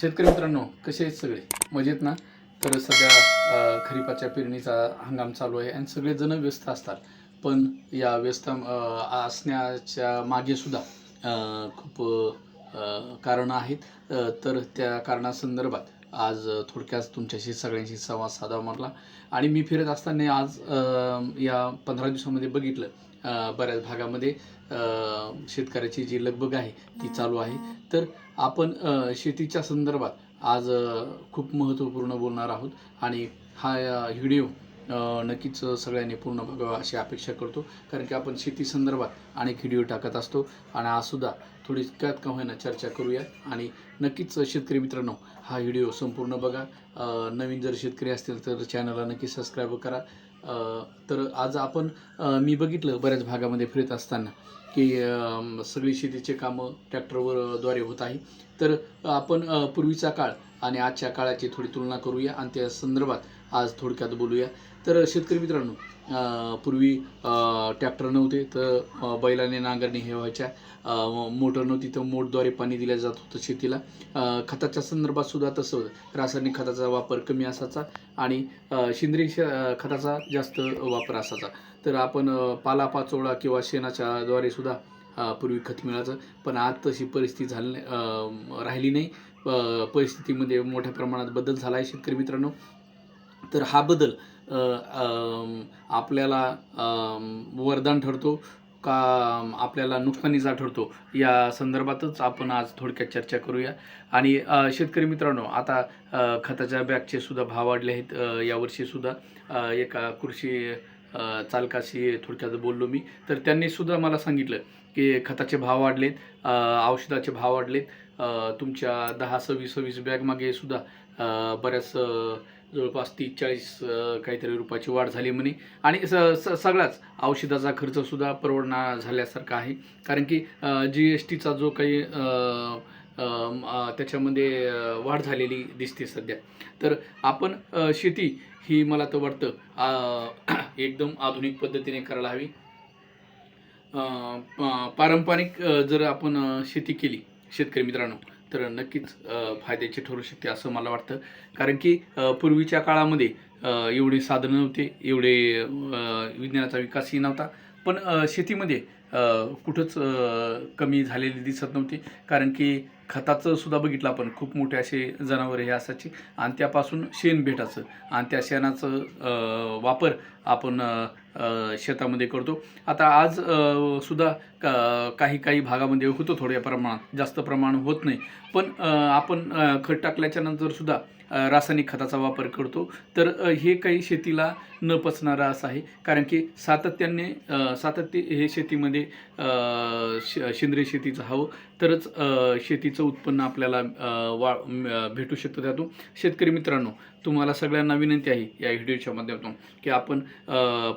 शेतकरी मित्रांनो कसे आहेत सगळे? मजेत ना? तर सध्या खरीपाच्या पेरणीचा हंगाम चालू आहे आणि सगळेजण व्यस्त असतात. पण या व्यस्त असण्याच्या मागे सुद्धा खूप कारणं आहेत. तर त्या कारणासंदर्भात आज थोडक्यात तुमच्याशी सगळ्यांशी संवाद साधावा म्हटला. आणि मी फिरत असताना आज या पंधरा दिवसामध्ये बघितलं बऱ्याच भागामध्ये शेतकऱ्याची जी लगबग आहे ती चालू आहे. तर आपण शेतीच्या संदर्भात आज खूप महत्त्वपूर्ण बोलणार आहोत. आणि हा व्हिडिओ नक्कीच सगळ्यांनी पूर्ण बघावं अशी अपेक्षा करतो. कारण की आपण शेती संदर्भात अनेक व्हिडिओ टाकत असतो. आणि आजसुद्धा थोडी त्यात का होईना चर्चा करूया. आणि नक्कीच शेतकरी मित्रांनो हा व्हिडिओ संपूर्ण बघा. नवीन जर शेतकरी असतील तर चॅनलला नक्की सबस्क्राईब करा. तर आज आपण मी बघितलं बऱ्याच भागामध्ये फिरत असताना की सगळी शेतीचे कामं ट्रॅक्टरवर द्वारे होत आहे. तर आपण पूर्वीचा काळ आणि आजच्या काळाची थोडी तुलना करूया. आणि त्या संदर्भात आज थोडक्यात बोलूया. तर शेतकरी मित्रांनो पूर्वी ट्रॅक्टर नव्हते तर बैलाने नांगरणी हे व्हायच्या. मोटर नव्हती तर मोटद्वारे पाणी दिल्या जात होतं शेतीला. खताच्या संदर्भात सुद्धा तसं होतं. रासायनिक खताचा वापर कमी असायचा आणि सेंद्रिय खताचा जास्त वापर असायचा. तर आपण पालापाचोळा किंवा शेणाच्या द्वारे सुद्धा पूर्वी खत मिळायचं. पण आज तशी परिस्थिती झाली नाही- राहिली नाही. परिस्थितीमध्ये मोठ्या प्रमाणात बदल झाला आहे शेतकरी मित्रांनो. तर हा बदल आपल्याला वरदान ठरतो का आपल्याला नुकसानीचा ठरतो? या संदर्भातच आपण आज थोडक्यात चर्चा करूया. आणि शेतकरी मित्रांनो आता खताच्या बॅगचे सुद्धा भाव वाढले आहेत यावर्षीसुद्धा एका कृषी चालकाशी थोडक्यात बोललो मी. तर त्यांनी सुद्धा मला सांगितलं की खताचे भाव वाढलेत औषधाचे भाव वाढलेत. तुमच्या दहा सव्वीस सव्वीस बॅगमागे सुद्धा बऱ्याच जवळपास तीस चाळीस काहीतरी रुपयाची वाढ झाली म्हणे. आणि स स सगळाच औषधाचा खर्चसुद्धा परवडणार झाल्यासारखा आहे. कारण की जी एस टीचा जो काही त्याच्यामध्ये वाढ झालेली दिसते सध्या. तर आपण शेती ही मला तर वाटतं एकदम आधुनिक पद्धतीने करायला हवी. पारंपरिक जर आपण शेती केली शेतकरी मित्रांनो तर नक्कीच फायद्याचे ठरू शकते असं मला वाटतं. कारण की पूर्वीच्या काळामध्ये एवढे साधनं नव्हते एवढे विज्ञानाचा विकासही नव्हता. पण शेतीमध्ये कुठंच कमी झालेली दिसत नव्हती. कारण की खताचं सुद्धा बघितलं आपण. खूप मोठे असे जनावरे हे असायची. आणि त्यापासून शेण भेटायचं. आणि त्या शेणाचं वापर आपण शेतामध्ये करतो. आता आज सुद्धा का काही काही भागामध्ये होतो थोड्या प्रमाणात. जास्त प्रमाण होत नाही. पण आपण खत टाकल्याच्या नंतर सुद्धा रासायनिक खताचा वापर करतो. तर हे काही शेतीला न पचणारं असं आहे. कारण की सातत्याने सातत्य हे शेतीमध्ये श सेंद्रिय शेतीचं हवं. तरच शेतीचं शेतीचं उत्पन्न आपल्याला वा भेटू शकतं त्यातून. शेतकरी मित्रांनो तुम्हाला सगळ्यांना विनंती आहे या व्हिडिओच्या माध्यमातून की आपण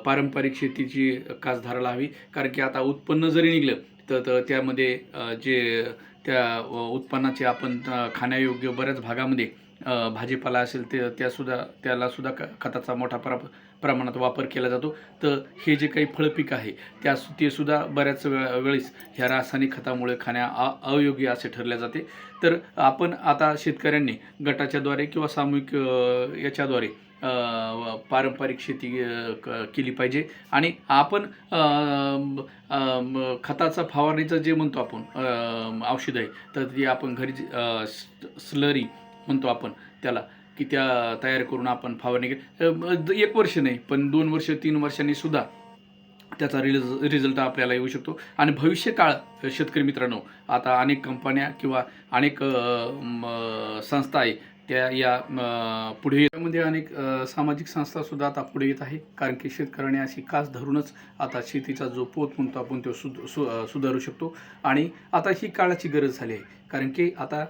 पारंपरिक शेतीची कास धरायला हवी. कारण की आता उत्पन्न जरी निघलं तर तर त्यामध्ये जे त्या उत्पन्नाचे आपण खाण्यायोग्य बऱ्याच भागामध्ये भाजीपाला असेल ते त्यासुद्धा त्यालासुद्धा क खताचा मोठा प्र प्रमाणात वापर केला जातो. तर हे जे काही फळपीक आहे त्या ते सुद्धा बऱ्याच वेळा वेळेस ह्या रासायनिक खतामुळे खाण्या अ अयोग्य असे ठरले जाते. तर आपण आता शेतकऱ्यांनी गटाच्याद्वारे किंवा सामूहिक याच्याद्वारे पारंपरिक शेती क- केली पाहिजे. आणि आपण खताचा फवारणीचं जे म्हणतो आपण औषध आहे तर ते आपण घरी स्लरी म्हणतो आपण त्याला. की त्या तयार करून आपण फवारणी केली. एक वर्ष नाही पण दोन वर्ष तीन वर्षांनी सुद्धा त्याचा रिज रिझल्ट आपल्याला येऊ शकतो. आणि भविष्य काळ शेतकरी मित्रांनो आता अनेक कंपन्या किंवा अनेक संस्था आहे त्या या पुढे यामध्ये अनेक सामाजिक संस्थासुद्धा आता पुढे येत आहे. कारण की शेतकऱ्याने अशी कास धरूनच आता शेतीचा जो पोत म्हणतो आपण तो सुध सु सुधारू शकतो. आणि आता ही काळाची गरज झाली आहे. कारण की आता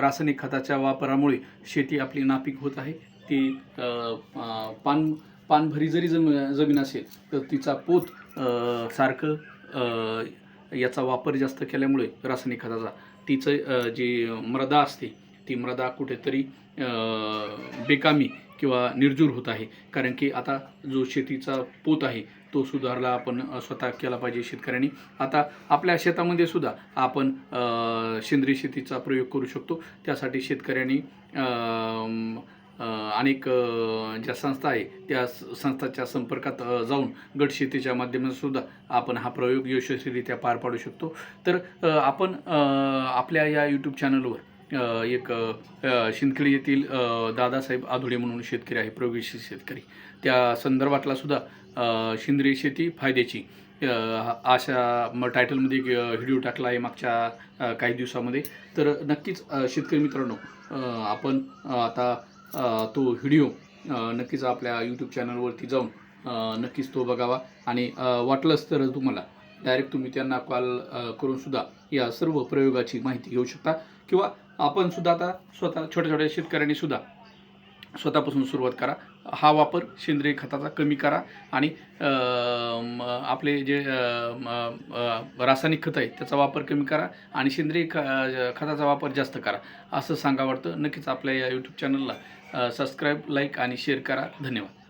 रासायनिक खताच्या वापरामुळे शेती आपली नापीक होत आहे. ती पान पानभरी जरी जम जमीन असेल तर तिचा पोत सारखं याचा वापर जास्त केल्यामुळे रासायनिक खताचा तिचं जी मृदा असते ती मृदा कुठेतरी बेकामी किंवा निर्जूर होत आहे. कारण की आता जो शेतीचा पोत आहे तो सुधारला आपण स्वतः केला पाहिजे शेतकऱ्यांनी. आता आपल्या शेतामध्ये सुद्धा आपण सेंद्रिय शेतीचा प्रयोग करू शकतो. त्यासाठी शेतकऱ्यांनी अनेक ज्या संस्था आहे त्या संस्थाच्या संपर्कात जाऊन गट शेतीच्या माध्यमातून सुद्धा आपण हा प्रयोग यशस्वीरित्या पार पाडू शकतो. तर आपण आपल्या या यूट्यूब चॅनलवर एक शिंदखेड येथील दादासाहेब आधुडे म्हणून शेतकरी आहे प्रवेशी शेतकरी. त्या संदर्भातला सुद्धा सेंद्रिय शेती फायद्याची. अशा म टायटलमध्ये एक व्हिडिओ टाकला आहे मागच्या काही दिवसामध्ये. तर नक्कीच शेतकरी मित्रांनो आपण आता तो व्हिडिओ नक्कीच आपल्या यूट्यूब चॅनलवरती जाऊन नक्कीच तो बघावा. आणि वाटलंच तर तुम्हाला. डायरेक्ट तुम्ही त्यांना कॉल करूनसुद्धा या सर्व प्रयोगाची माहिती घेऊ शकता. किंवा आपण सुद्धा आता स्वतः छोट्या छोट्या शेतकऱ्यांनी सुद्धा स्वतःपासून सुरुवात करा. हा वापर सेंद्रिय खताचा कमी करा आणि आपले जे रासायनिक खत आहे त्याचा वापर कमी करा आणि सेंद्रिय ख खताचा वापर जास्त करा. असं सांगा वाटतं. नक्कीच आपल्या या यूट्यूब चॅनलला सबस्क्राईब लाईक आणि शेअर करा. धन्यवाद.